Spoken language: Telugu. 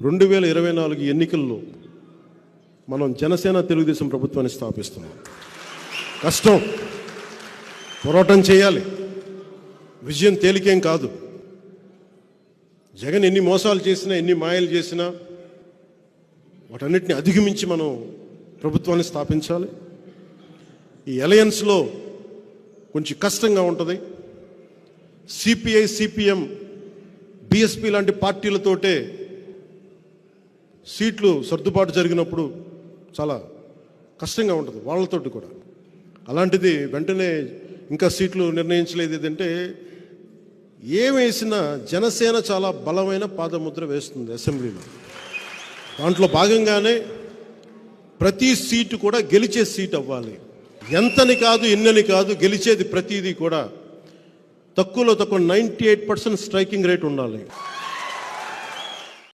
రెండు వేల ఇరవై నాలుగు ఎన్నికల్లో మనం జనసేన తెలుగుదేశం ప్రభుత్వాన్ని స్థాపిస్తున్నాం. కష్టం. పోరాటం చేయాలి. విజయం తేలికేం కాదు. జగన్ ఎన్ని మోసాలు చేసినా ఎన్ని మాయలు చేసినా వాటన్నిటిని అధిగమించి మనం ప్రభుత్వాన్ని స్థాపించాలి. ఈ అలయన్స్లో కొంచెం కష్టంగా ఉంటుంది. సిపిఐ సిపిఎం బిఎస్పి లాంటి పార్టీలతోటే సీట్లు సర్దుబాటు జరిగినప్పుడు చాలా కష్టంగా ఉంటుంది వాళ్ళతోటి కూడా. అలాంటిది వెంటనే ఇంకా సీట్లు నిర్ణయించలేదు ఏదంటే ఏం వేసినా జనసేన చాలా బలమైన పాదముద్ర వేస్తుంది అసెంబ్లీలో. దాంట్లో భాగంగానే ప్రతి సీటు కూడా గెలిచే సీట్ అవ్వాలి. ఎంతని కాదు ఎన్నని కాదు గెలిచేది ప్రతిదీ కూడా తక్కువలో తక్కువ ninety eight percent striking rate ఉండాలి.